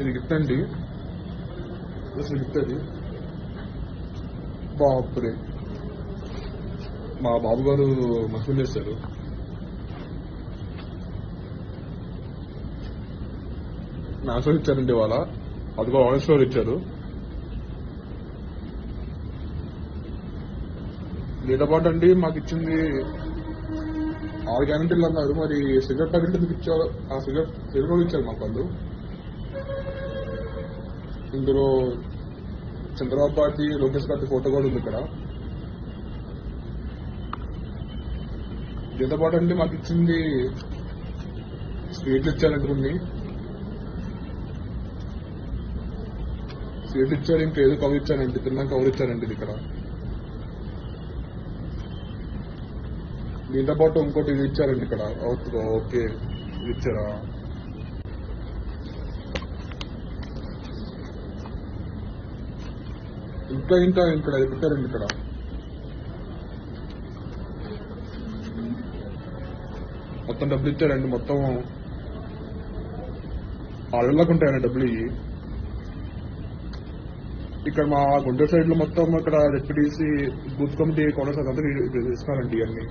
ఇది గిఫ్ట్ అండి. అసలు గిఫ్ట్ అది. బాపురే. మా బాబు గారు మసూలు చేశారు నాశనం ఇచ్చారండి ఇవాళ. అదిగో ఆరెంజ్ ఫ్లోర్ ఇచ్చారు. దీంతో పాటు అండి మాకు ఇచ్చింది ఆరు గ్యారంటీలు అన్నారు. మరి సిగరెట్ ప్యాకెట్ ఎందుకు ఇచ్చారు? ఆ సిగరెట్ సిగరెట్ కూడా ఇచ్చారు మాకు వాళ్ళు. ఇందులో Chandrababu party Lokesh party photo కూడా ఉంది ఇక్కడ. దీంతో పాటు అంటే మాకు ఇచ్చింది స్వీట్లు ఇచ్చారంటుంది స్వీట్లు ఇచ్చారు ఇంకా ఏదో కవర్ ఇచ్చారండి తిన్నాక కవర్ ఇచ్చారండి ఇది ఇక్కడ. దీంతో పాటు ఇంకోటి ఇది ఇచ్చారండి ఇక్కడ. ఓకే ఓకే ఇది ఇచ్చారా? ఇంకా ఇంకా ఇక్కడ పెట్టారండి ఇక్కడ. మొత్తం డబ్బులు ఇచ్చారండి మొత్తం ఆరు ఉంటాయండి డబ్బులు ఇవి. ఇక్కడ మా గుంటూరు సైడ్లో మొత్తం ఇక్కడ డిప్యూటీసీ బూత్ కమిటీ కౌన్సిల్ అదంతా ఇస్తున్నారండి ఇవన్నీ.